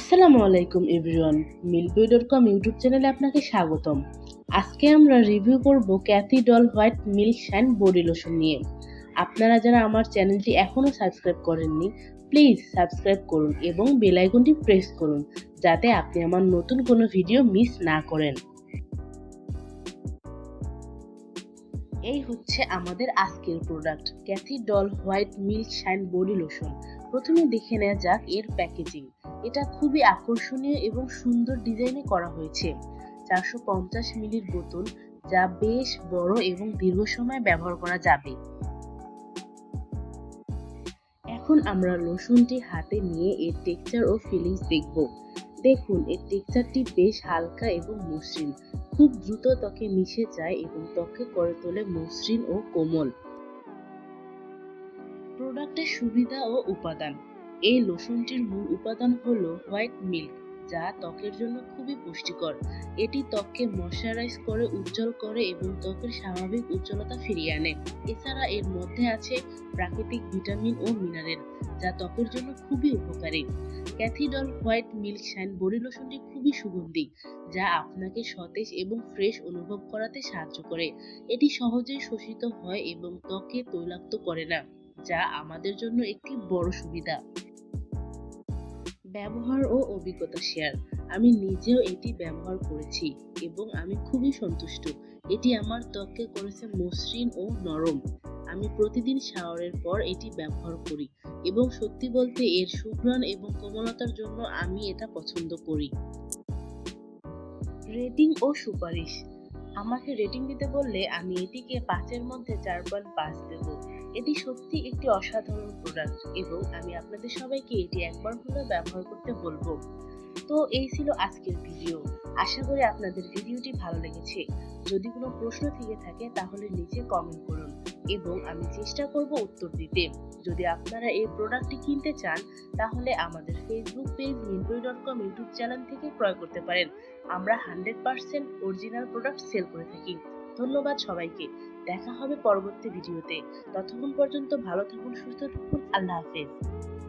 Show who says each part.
Speaker 1: আসসালামু আলাইকুম এভরিওয়ান মিল্কবই ডট কম ইউটিউব চ্যানেলে আপনাকে স্বাগতম। আজকে আমরা রিভিউ করব Cathy Doll white milk shine body lotion নিয়ে। আপনারা যারা আমার চ্যানেলটি এখনও সাবস্ক্রাইব করেননি, প্লিজ সাবস্ক্রাইব করুন এবং বেল আইকনটি প্রেস করুন, যাতে আপনি আমার নতুন কোনো ভিডিও মিস না করেন। এই হচ্ছে আমাদের আজকের product Cathy Doll white milk shine body lotion. প্রথমে দেখে নেওয়া যাক এর প্যাকেজিং এটা খুবই আকর্ষণীয় এবং সুন্দর ডিজাইনে করা হয়েছে। চারশো পঞ্চাশ মিলির বোতল, যা বেশ বড় এবং দীর্ঘ সময় ব্যবহার করা যাবে। এখন আমরা লোশনটি হাতে নিয়ে এর টেক্সচার ও ফিলিংস দেখব। দেখুন, এর টেক্সচারটি বেশ হালকা এবং মসৃণ। খুব দ্রুত ত্বকে মিশে যায় এবং ত্বকে করে তোলে মসৃণ ও কোমল। প্রোডাক্টের সুবিধা ও উপাদান। এই লোশনটির মূল উপাদান হলো হোয়াইট মিল্ক, যা ত্বকের জন্য খুবই পুষ্টিকর। এটি ত্বককে ময়শ্চারাইজ করে, উজ্জ্বল করে এবং ত্বকের স্বাভাবিক উজ্জ্বলতা ফিরিয়ে আনে। এছাড়া এর মধ্যে আছে প্রাকৃতিক ভিটামিন ও মিনারেল, যা ত্বকের জন্য খুবই উপকারী। Cathy Doll white milk shine body লোশনটি খুবই সুগন্ধি, যা আপনাকে সতেজ এবং ফ্রেশ অনুভব করাতে সাহায্য করে। এটি সহজেই শোষিত হয় এবং ত্বকে তৈলাক্ত করে না, যা আমাদের জন্য একটি বড় সুবিধা। ব্যবহার ও অভিজ্ঞতা শেয়ার। আমি নিজেও এটি ব্যবহার করেছি এবং আমি খুবই সন্তুষ্ট। এটি আমার ত্বককে করেছে মসৃণ ও নরম। আমি প্রতিদিন শাওয়ারের পর এটি ব্যবহার করি এবং সত্যি বলতে এর সুঘ্রাণ এবং কোমলতার জন্য আমি এটা পছন্দ করি। রেটিং ও সুপারিশ। আমাকে রেটিং দিতে বললে আমি এটিকে পাঁচের মধ্যে চার পয়েন্ট পাঁচ দেব। এটি সত্যি একটি অসাধারণ প্রোডাক্ট এবং আমি আপনাদের সবাইকে এটি একবার হলেও ব্যবহার করতে বলব। তো এই ছিল আজকের ভিডিও আশা করি আপনাদের ভিডিওটি ভালো লেগেছে। যদি কোনো প্রশ্ন থেকে থাকে তাহলে নিচে কমেন্ট করুন। এবং আমি চেষ্টা করব উত্তর দিতে। যদি আপনারা এই প্রোডাক্টটি কিনতে চান, তাহলে আমাদের ফেসবুক পেজ মিন্টুই ডট কম ইউটিউব চ্যানেল থেকে ক্রয় করতে পারেন। আমরা hundred percent original product sale করে থাকি। ধন্যবাদ সবাইকে। দেখা হবে পরবর্তী ভিডিওতে ততক্ষণ পর্যন্ত ভালো থাকুন, সুস্থ থাকুন। আল্লাহ হাফেজ।